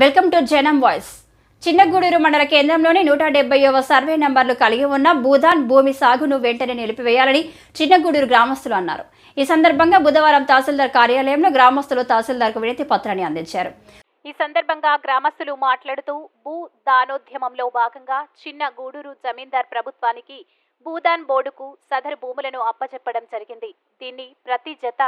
Welcome to Janam voice. Chinnagudur మండల కేంద్రంలోని నూట డెబ్బైవ సర్వే నంబర్లు కలిగి ఉన్న భూదాన్ భూమి సాగును వెంటనే నిలిపివేయాలని చిన్నగూడూరు గ్రామస్తులు అన్నారు. ఈ సందర్భంగా బుధవారం తహసీల్దార్ కార్యాలయంలో గ్రామస్తులు తహసీల్దార్కు వినతి పత్రాన్ని అందించారు. ఈ సందర్భంగా గ్రామస్తులు మాట్లాడుతూ భూ దానోద్యమంలో భాగంగా చిన్న గూడూరు జమీందార్ ప్రభుత్వానికి భూదాన్ బోర్డుకు సదరు భూములను అప్పచెప్పడం జరిగింది. దీన్ని ప్రతి జత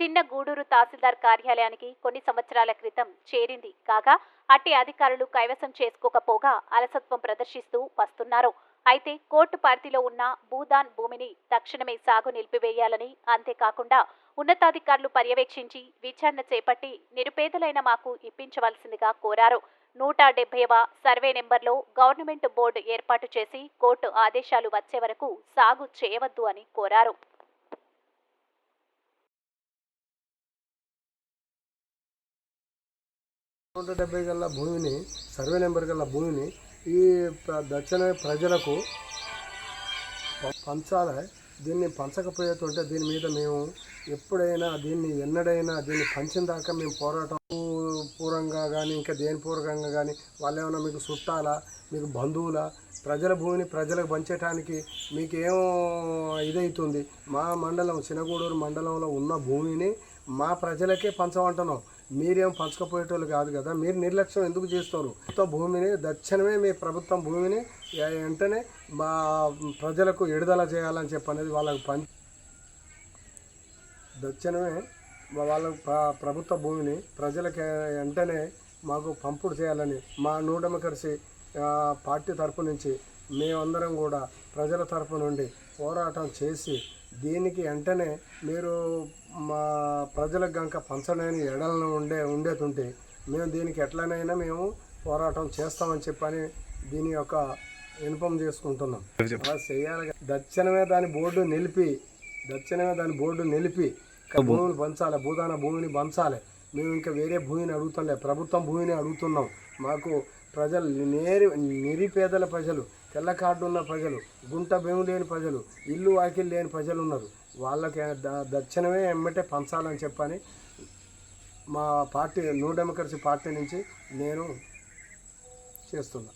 చిన్న గూడూరు తహసీల్దార్ కార్యాలయానికి కొన్ని సంవత్సరాల క్రితం చేరింది. కాగా అట్టి అధికారులు కైవసం చేసుకోకపోగా అలసత్వం ప్రదర్శిస్తూ వస్తున్నారు. అయితే కోర్టు పరిధిలో ఉన్న భూదాన్ భూమిని తక్షణమే సాగు నిలిపివేయాలని అంతేకాకుండా ఉన్నతాధికారులు పర్యవేక్షించి విచారణ చేపట్టి నిరుపేదలైన మాకు ఇప్పించవలసిందిగా కోరారు. నూట డెబ్బైవ సర్వే నెంబర్లో గవర్నమెంట్ బోర్డు ఏర్పాటు చేసి కోర్టు ఆదేశాలు వచ్చే వరకు సాగు చేయవద్దు అని కోరారు. నూట డెబ్బై గల భూమిని సర్వే నెంబర్ గల భూమిని ఈ దక్షిణ ప్రజలకు పంచాలి. దీన్ని పంచకపోయేటుంటే దీని మీద మేము ఎప్పుడైనా దీన్ని ఎన్నడైనా దీన్ని పంచిన దాకా మేము పోరాటం. పూర్వంగా కానీ ఇంకా దేని పూర్వకంగా కానీ వాళ్ళు ఏమైనా మీకు చుట్టాలా మీకు బంధువులా ప్రజల భూమిని ప్రజలకు పంచడానికి మీకేం ఇదైతుంది. మా మండలం చినగూడూరు మండలంలో ఉన్న భూమిని మా ప్రజలకే పంచమంటున్నాం. మీరేం పంచకపోయేటోళ్ళు కాదు కదా. మీరు నిర్లక్ష్యం ఎందుకు చేస్తారు మొత్తం భూమిని దక్షిణమే మీ ప్రభుత్వం భూమిని వెంటనే మా ప్రజలకు విడుదల చేయాలని చెప్పనేది వాళ్ళకు పం దక్షిణమే వాళ్ళ ప్రభుత్వ భూమిని ప్రజలకి వెంటనే మాకు పంపుడు చేయాలని మా నూటమకరిసి పార్టీ తరపు నుంచి మేమందరం కూడా ప్రజల తరపు నుండి పోరాటం చేసి దీనికి వెంటనే మీరు మా ప్రజలకు గంక పంచలేని ఎడలను ఉండే ఉండేతుంటే మేము దీనికి ఎట్లనైనా మేము పోరాటం చేస్తామని చెప్పని దీని యొక్క ఇన్ఫామ్ చేసుకుంటున్నాం. అలా చేయాలి దక్షిణమే దాని బోర్డు నిలిపి దక్షిణమే దాని బోర్డు నిలిపి ఇంకా భూమిని పంచాలి భూదాన భూమిని పంచాలి. మేము ఇంకా వేరే భూమిని అడుగుతాం ప్రభుత్వం భూమిని అడుగుతున్నాం. మాకు ప్రజలు నేరి నిరుపేదల ప్రజలు తెల్ల కార్డు ఉన్న ప్రజలు గుంట భూమి లేని ప్రజలు ఇల్లు వాకిలు లేని ప్రజలు ఉన్నారు. వాళ్ళకి ద- దక్షిణమే ఎమ్మటే పంచాలని చెప్పని మా పార్టీ న్యూ డెమోక్రసీ పార్టీ నుంచి నేను చేస్తున్నా.